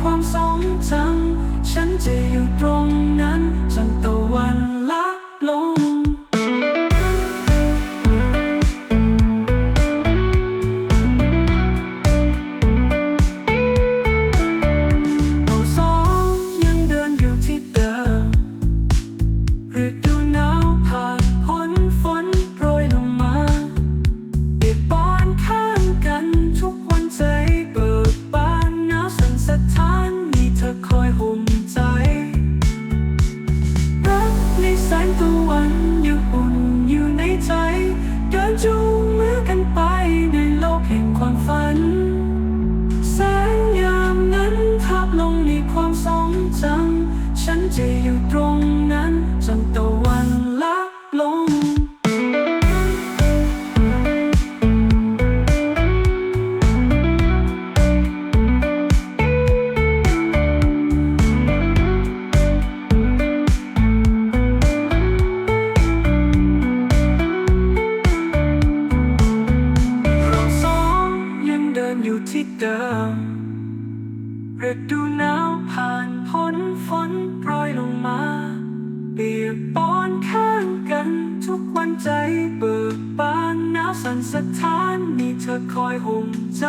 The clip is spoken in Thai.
ความทรงจำฉันจะอยู่ตรงนั้น นยังอุ่นอยู่ในใจ เดินจูงมือกันไปในโลกแห่งความฝัน แสงยามนั้นทับลงในความทรงจำฉันจะอยู่ตรงนั้นจนตะวันลับลง ที่เดิมฤดูหนาวผ่านพ้นฝนโปรยลงมา เปียกปอนข้างกันทุกวันใจเบิกบานหนาวสั่นสะท้านมีเธอคอยห่มใจ